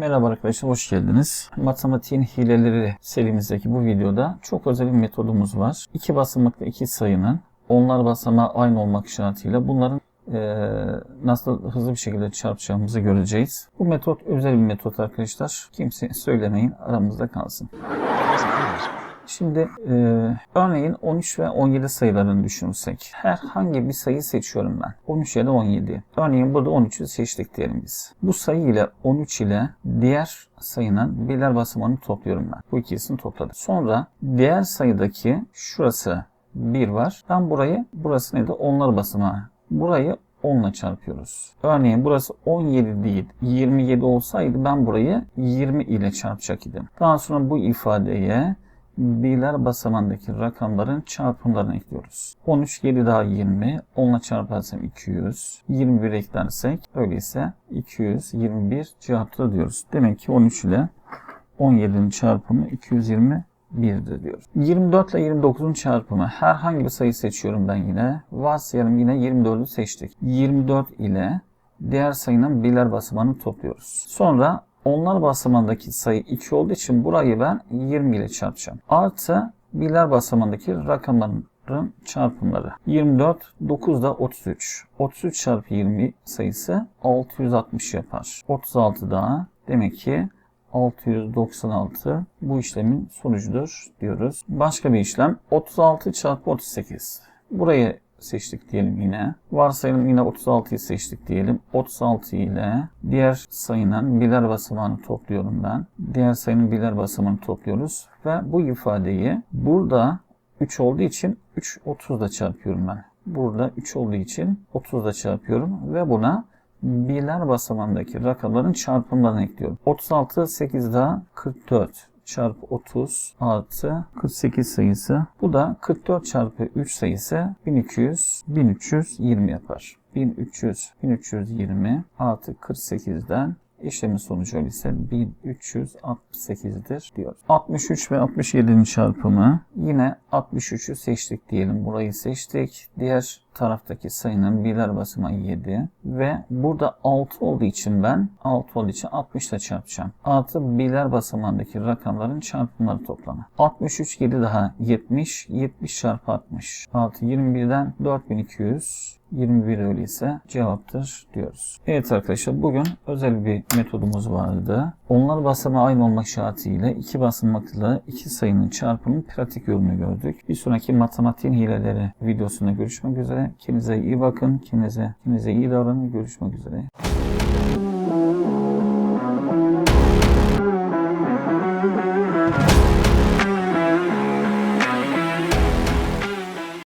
Merhaba arkadaşlar, hoş geldiniz. Matematiğin hileleri serimizdeki bu videoda çok özel bir metodumuz var. İki basamaklı iki sayının onlar basamağı aynı olmak şartıyla bunların eee, nasıl hızlı bir şekilde çarpacağımızı göreceğiz. Bu metot özel bir metot arkadaşlar. Kimse söylemeyin, aramızda kalsın. Şimdi e, örneğin 13 ve 17 sayılarını düşünürsek herhangi bir sayı seçiyorum ben. 13 ya da 17. Örneğin burada 13'ü seçtik diyelim biz. Bu sayı ile 13 ile diğer sayının birler basamağını topluyorum ben. Bu ikisini topladım. Sonra diğer sayıdaki şurası 1 var. Ben burayı, burası neydi? Onlar basamağı. Burayı 10 ile çarpıyoruz. Örneğin burası 17 değil 27 olsaydı ben burayı 20 ile çarpacak idim. Daha sonra bu ifadeye birler basamandaki rakamların çarpımlarını ekliyoruz. 13, 7 daha 20. 10 ile çarparsam 200. 21 eklersek öyleyse 221 cevaptır diyoruz. Demek ki 13 ile 17'nin çarpımı 221'dir diyoruz. 24 ile 29'un çarpımı herhangi bir sayı seçiyorum ben yine. Varsayalım yine 24'ü seçtik. 24 ile diğer sayının birler basamağını topluyoruz. Sonra onlar basamandaki sayı 2 olduğu için burayı ben 20 ile çarpacağım. Artı birler basamandaki rakamların çarpımları. 24, 9 da 33. 33 çarpı 20 sayısı 660 yapar. 36 daha demek ki 696 bu işlemin sonucudur diyoruz. Başka bir işlem 36 çarpı 38. Burayı seçtik diyelim yine. Varsayalım yine 36'yı seçtik diyelim. 36 ile diğer sayının birler basamağını topluyorum ben. Diğer sayının birler basamağını topluyoruz. Ve bu ifadeyi burada 3 olduğu için 3 30'da çarpıyorum ben. Burada 3 olduğu için 30'da çarpıyorum ve buna birler basamağındaki rakamların çarpımlarını ekliyorum. 36 8 daha 44 çarpı 30 artı 48 sayısı. Bu da 44 çarpı 3 sayısı 1200 1320 yapar. 1300 1320 artı 48'den işlemin sonucu öyleyse 1368'dir diyoruz. 63 ve 67'nin çarpımı yine 63'ü seçtik diyelim. Burayı seçtik. Diğer taraftaki sayının birler basamağı 7 ve burada 6 olduğu için ben 6 olduğu için 60 ile çarpacağım. Artı birler basamağındaki rakamların çarpımları toplamı. 63 7 daha 70 70 çarpı 60 artı 21'den 4200 21 öyleyse cevaptır diyoruz. Evet arkadaşlar bugün özel bir metodumuz vardı. Onlar basamağı aynı olmak şartıyla iki basamaklı iki sayının çarpımının pratik yolunu gördük. Bir sonraki matematiğin hileleri videosunda görüşmek üzere. Kendinize iyi bakın. Kendinize, kendinize iyi davranın. Görüşmek üzere.